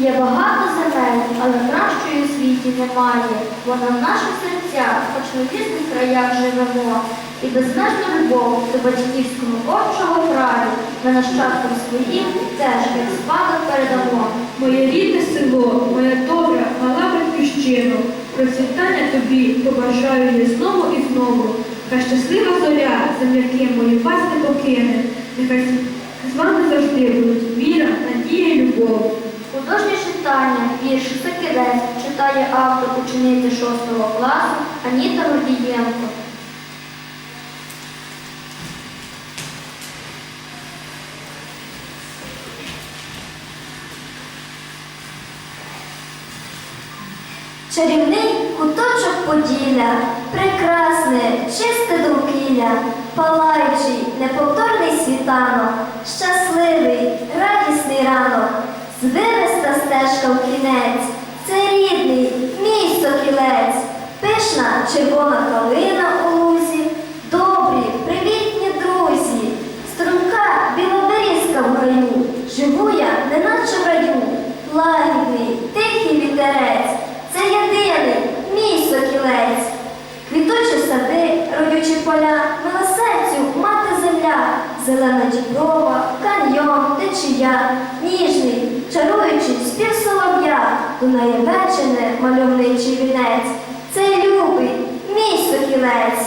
Є багато земель, але кращої у світі немає. Вона в наших серцях, хоч в різних краях живемо. І безмежну любов до батьківського отчого краю ми нащадкам своїм теж як спадок передамо. Моє рідне село, моя добра, мала батьківщина, процвітання тобі побажаю я знову і знову. Хай щаслива зоря, земляки мої вас не покине. Нехай з вами завжди будуть віра, надія і любов. Художнє читання, вірш Сокілець читає автор учениці 6 класу Аніта Гордієнко. Чарівний куточок Поділля, прекрасне, чисте довкілля, палаючий, неповторний світанок, щасливий, радісний ранок, звириста стежка в кінець, це рідний, мій сокілець, пишна червона калина у лузі, добрі, привітні друзі, струнка білоберізка в гаю, живу я, неначе в раю, лагідний, тихий вітерець. Це єдиний мій сокілець. Квітучі сади, родючі поля, милосердю мати земля, зелена діброва, каньйон, течія, солов'я, неї вечене, мальовничий вінець. Це любий, мій сокілець.